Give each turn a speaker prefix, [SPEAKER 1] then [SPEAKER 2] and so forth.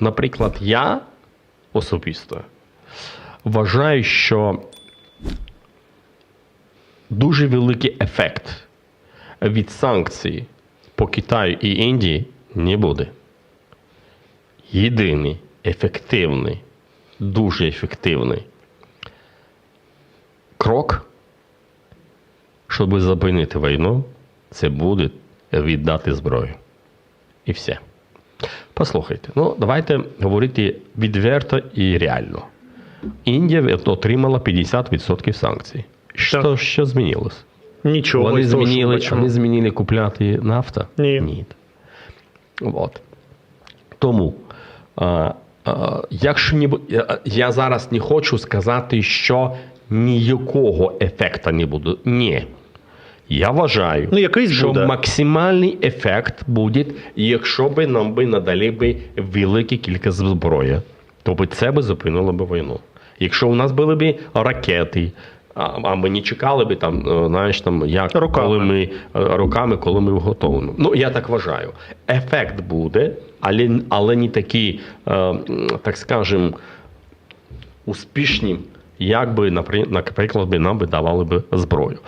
[SPEAKER 1] наприклад, я особисто вважаю, що дуже великий ефект від санкцій по Китаю і Індії не буде. Єдиний ефективний, дуже ефективний крок, щоб зупинити війну, це буде віддати зброю. І все. Послухайте, ну давайте говорити відверто і реально. Індія отримала 50% санкцій. Що,
[SPEAKER 2] Так.
[SPEAKER 1] що змінилось?
[SPEAKER 2] Нічого.
[SPEAKER 1] Вони змінили,
[SPEAKER 2] бачимо.
[SPEAKER 1] вони змінили купляти нафта?
[SPEAKER 2] Ні.
[SPEAKER 1] Ні. От. Тому, а, а, якщо не, я, я зараз не хочу сказати, що ніякого ефекту не буде. Ні. Я вважаю,
[SPEAKER 2] Ну, якийсь
[SPEAKER 1] що
[SPEAKER 2] буде.
[SPEAKER 1] максимальний ефект буде, якщо би нам би надали би велику кількість зброї, то би це би зупинило би війну. Якщо у нас були б ракети, а, ми не чекали би там, е, знаєш, там як
[SPEAKER 2] Роками.
[SPEAKER 1] коли ми е, роками, коли ми готовимо. Ну я так вважаю. Ефект буде, але, але не такий, е, так скажем, успішні, як би, наприклад, нам би давали би зброю.